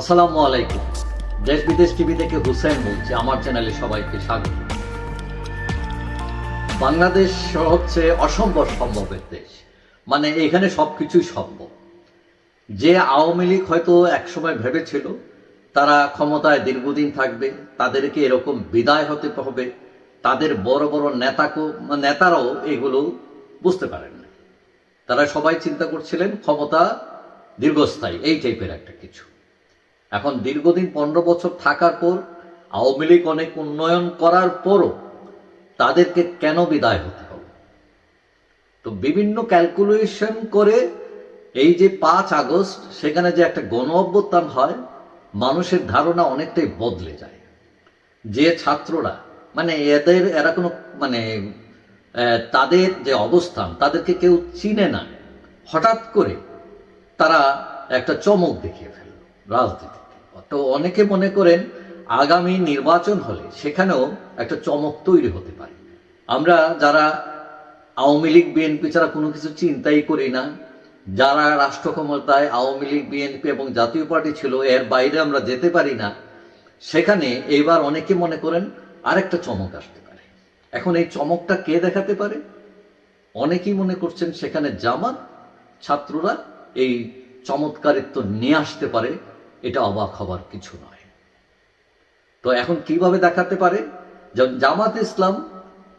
আসসালামু আলাইকুম। দেশ বিদেশ টিভি থেকে হুসেন বলছি, আমার চ্যানেলে সবাইকে স্বাগত। বাংলাদেশ হচ্ছে অসম্ভব সম্ভবের দেশ। মানে এখানে সবকিছুই সম্ভব। যে আওয়ামী লীগ হয়তো একসময় ভেবেছিল, তারা ক্ষমতায় দীর্ঘদিন থাকবে, তাদেরকে এরকম বিদায় হতে হবে, তাদের বড় বড় নেতাকে নেতারাও এগুলো বুঝতে পারেন না। তারা সবাই চিন্তা করছিলেন ক্ষমতা দীর্ঘস্থায়ী, এই টাইপের একটা কিছু। এখন দীর্ঘদিন পনেরো বছর থাকার পর আওয়ামী লীগ অনেক উন্নয়ন করার পরও তাদেরকে কেন বিদায় হতে হবে? তো বিভিন্ন ক্যালকুলেশন করে এই যে পাঁচ আগস্ট, সেখানে যে একটা গণ অভ্যুত্থান হয়, মানুষের ধারণা অনেকটাই বদলে যায়। যে ছাত্ররা মানে এদের, এরা কোনো মানে তাদের যে অবস্থান, তাদেরকে কেউ চিনে না। হঠাৎ করে তারা একটা চমক দেখিয়ে ফেলল রাজনীতিতে তো অনেকে মনে করেন আগামী নির্বাচন হলে সেখানেও একটা চমক তৈরি হতে পারে। আমরা যারা আওয়ামী লীগ, বিএনপি ছাড়া কোনো কিছু চিন্তাই করি না, যারা রাষ্ট্র ক্ষমতায় আওয়ামী লীগ, বিএনপি এবং জাতীয় পার্টি ছিল, এর বাইরে আমরা যেতে পারি না, সেখানে এইবার অনেকে মনে করেন আরেকটা চমক আসতে পারে। এখন এই চমকটা কে দেখাতে পারে? অনেকেই মনে করছেন সেখানে জামাত ছাত্ররা এই চমৎকারিত্ব নিয়ে আসতে পারে এটা অবাক হবার কিছু নয়। তো এখন কীভাবে দেখাতে পারে? জামাত ইসলাম,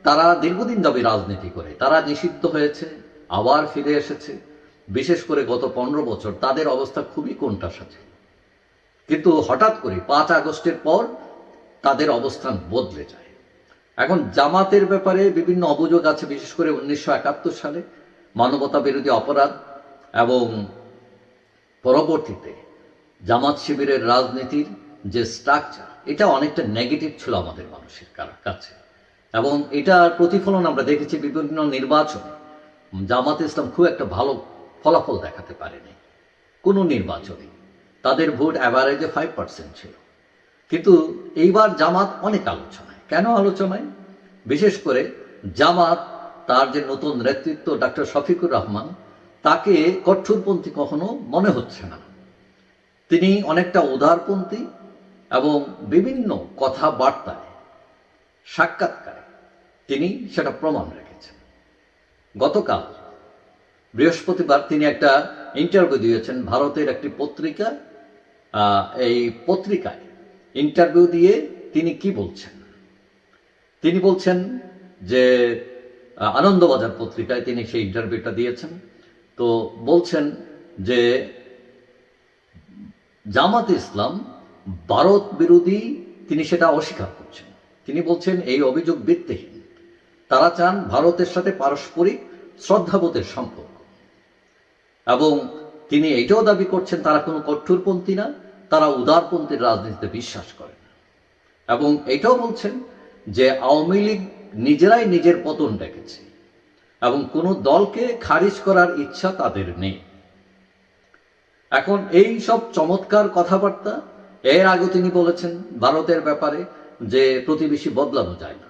তারা দীর্ঘদিন যাবে রাজনীতি করে। তারা নিষিদ্ধ হয়েছে, আবার ফিরে এসেছে। বিশেষ করে গত পনেরো বছর তাদের অবস্থা খুবই কোণঠাসা ছিল কিন্তু হঠাৎ করে পাঁচ আগস্টের পর তাদের অবস্থান বদলে যায়। এখন জামাতের ব্যাপারে বিভিন্ন অভিযোগ আছে, বিশেষ করে উনিশশো একাত্তর সালে মানবতা বিরোধী অপরাধ এবং পরবর্তীতে জামাত শিবিরের রাজনীতির যে স্ট্রাকচার এটা অনেকটা নেগেটিভ ছিল আমাদের মানুষের কাছে। এবং এটার প্রতিফলন আমরা দেখেছি বিভিন্ন নির্বাচনে। জামাত ইসলাম খুব একটা ভালো ফলাফল দেখাতে পারেনি কোনো নির্বাচনে। তাদের ভোট অ্যাভারেজে ফাইভ পার্সেন্ট ছিল। কিন্তু এইবার জামাত অনেক আলোচনায়। কেন আলোচনায়? বিশেষ করে জামাত, তার যে নতুন নেতৃত্ব, ডাক্তার শফিকুর রহমান, তাকে কঠোরপন্থী কখনো মনে হচ্ছে না। তিনি অনেকটা উদারপন্থী এবং বিভিন্ন কথাবার্তায় সাক্ষাৎকারে তিনি সেটা প্রমাণ রেখেছেন। গতকাল বৃহস্পতিবার তিনি একটা ইন্টারভিউ দিয়েছেন ভারতের একটি পত্রিকা এই পত্রিকায়। ইন্টারভিউ দিয়ে তিনি কি বলছেন? তিনি বলছেন যে আনন্দবাজার পত্রিকায় তিনি সেই ইন্টারভিউটা দিয়েছেন। তো বলছেন যে জামাত ইসলাম ভারত বিরোধী তিনি সেটা অস্বীকার করছেন। তিনি বলছেন, এই অভিযোগ ভিত্তিহীন। তারা চান ভারতের সাথে পারস্পরিক শ্রদ্ধাবোধের সম্পর্ক। এবং তিনি এটাও দাবি করছেন, তারা কোনো কঠোরপন্থী না, তারা উদারপন্থীর রাজনীতিতে বিশ্বাস করেন এবং এটাও বলছেন যে, আওয়ামী লীগ নিজেরাই নিজের পতন ডেকেছে এবং কোনো দলকে খারিজ করার ইচ্ছা তাদের নেই। এখন এই সব চমৎকার কথাবার্তা, এর আগে তিনি বলেছেন ভারতের ব্যাপারে যে প্রতিবেশী বদলানো যায় না।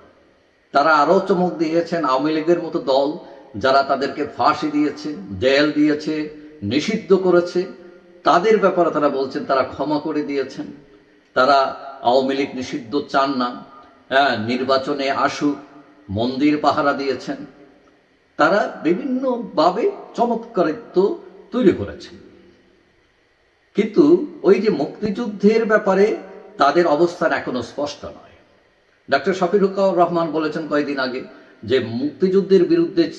তারা আরও চমক দিয়েছেন আওয়ামী লীগের মতো দল যারা তাদেরকে ফাঁসি দিয়েছে, জেল দিয়েছে, নিষিদ্ধ করেছে, তাদের ব্যাপারে তারা বলছেন তারা ক্ষমা করে দিয়েছেন। তারা আওয়ামী লীগ নিষিদ্ধ চান না। হ্যাঁ নির্বাচনে আসুক, মন্দির পাহারা দিয়েছেন। তারা বিভিন্নভাবে চমৎকারিত্ব তৈরি করেছেন। কিন্তু ওই যে মুক্তিযুদ্ধের ব্যাপারে তাদের অবস্থান এখনও স্পষ্ট নয়। ডাক্তার শফিরুর রহমান বলেছেন কয়েকদিন আগে যে মুক্তিযুদ্ধের বিরুদ্ধে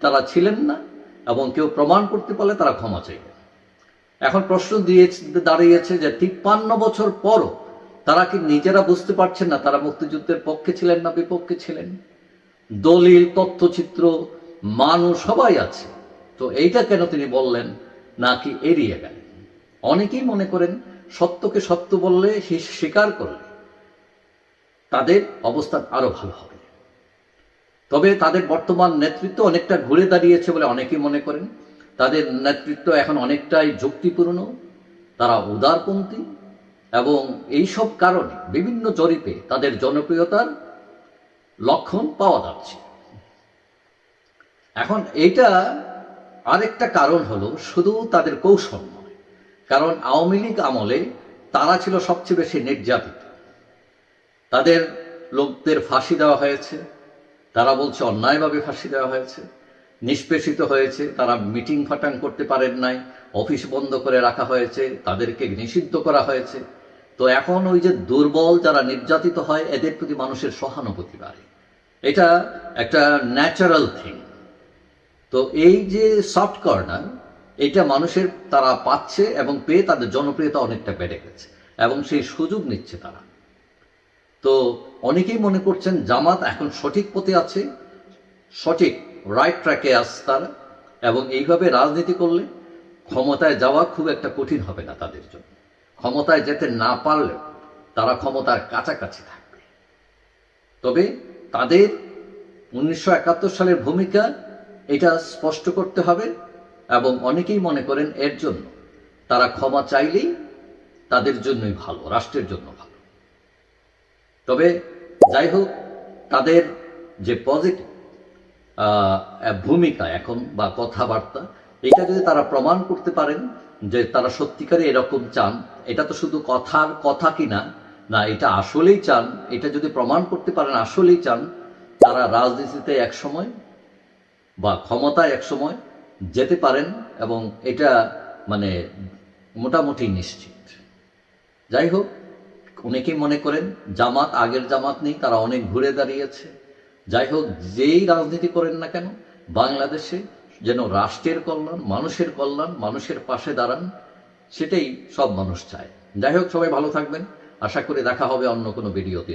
তারা ছিলেন না এবং কেউ প্রমাণ করতে পারলে তারা ক্ষমা চাইবেন। এখন প্রশ্ন দিয়ে দাঁড়িয়েছে যে তিপ্পান্ন বছর পরও তারা কি নিজেরা বুঝতে পারছেন না তারা মুক্তিযুদ্ধের পক্ষে ছিলেন না বিপক্ষে ছিলেন? দলিল, তথ্যচিত্র, মানুষ সবাই আছে। তো এইটা কেন তিনি বললেন নাকি এড়িয়ে গেলেন? অনেকেই মনে করেন সত্যকে সত্য বললে সে স্বীকার করলে তাদের অবস্থান আরও ভালো হবে। তবে তাদের বর্তমান নেতৃত্ব অনেকটা ঘুরে দাঁড়িয়েছে বলে অনেকেই মনে করেন। তাদের নেতৃত্ব এখন অনেকটাই যুক্তিপূর্ণ, তারা উদারপন্থী এবং এইসব কারণে বিভিন্ন জরিপে তাদের জনপ্রিয়তার লক্ষণ পাওয়া যাচ্ছে। এখন এইটা আরেকটা কারণ হলো শুধু তাদের কৌশল নয় কারণ আওয়ামী লীগ আমলে তারা ছিল সবচেয়ে বেশি নির্যাতিত। তাদের লোকদের ফাঁসি দেওয়া হয়েছে, তারা বলছে অন্যায়ভাবে ফাঁসি দেওয়া হয়েছে, নিষ্পেষিত হয়েছে, তারা মিটিং ফাটাং করতে পারেন নাই, অফিস বন্ধ করে রাখা হয়েছে, তাদেরকে নিষিদ্ধ করা হয়েছে। তো এখন ওই যে দুর্বল যারা নির্যাতিত হয়, এদের প্রতি মানুষের সহানুভূতি বাড়ে। এটা একটা ন্যাচারাল থিং তো এই যে সফট কর্নার এটা মানুষের তারা পাচ্ছে এবং পেয়ে তাদের জনপ্রিয়তা অনেকটা বেড়ে গেছে এবং সেই সুযোগ নিচ্ছে তারা। তো অনেকেই মনে করছেন জামাত এখন সঠিক পথে আছে, সঠিক রাইট ট্র্যাকে আসছে তারা এবং এইভাবে রাজনীতি করলে ক্ষমতায় যাওয়া খুব একটা কঠিন হবে না তাদের জন্য। ক্ষমতায় যেতে না পারলেও তারা ক্ষমতার কাছাকাছি থাকবে। তবে তাদের উনিশশো একাত্তর সালের ভূমিকা এটা স্পষ্ট করতে হবে এবং অনেকেই মনে করেন এর জন্য। তারা ক্ষমা চাইলেই তাদের জন্যই ভালো, রাষ্ট্রের জন্য ভালো। তবে যাই হোক, তাদের যে পজিটিভ ভূমিকা এখন বা কথাবার্তা, এটা যদি তারা প্রমাণ করতে পারেন যে তারা সত্যিকারে এরকম চান, এটা তো শুধু কথার কথা কিনা না এটা আসলেই চান, এটা যদি প্রমাণ করতে পারেন আসলেই চান, তারা রাজনীতিতে এক সময় বা ক্ষমতায় এক সময় যেতে পারেন এবং এটা মানে মোটামুটি নিশ্চিত। যাই হোক, অনেকেই মনে করেন জামাত আগের জামাত নেই, তারা অনেক ঘুরে দাঁড়িয়েছে। যাই হোক, যেই রাজনীতি করেন না কেন, বাংলাদেশে যেন রাষ্ট্রের কল্যাণ, মানুষের কল্যাণ, মানুষের পাশে দাঁড়ান, সেটাই সব মানুষ চায়। যাই হোক, সবাই ভালো থাকবেন। আশা করি দেখা হবে অন্য কোনো ভিডিওতে।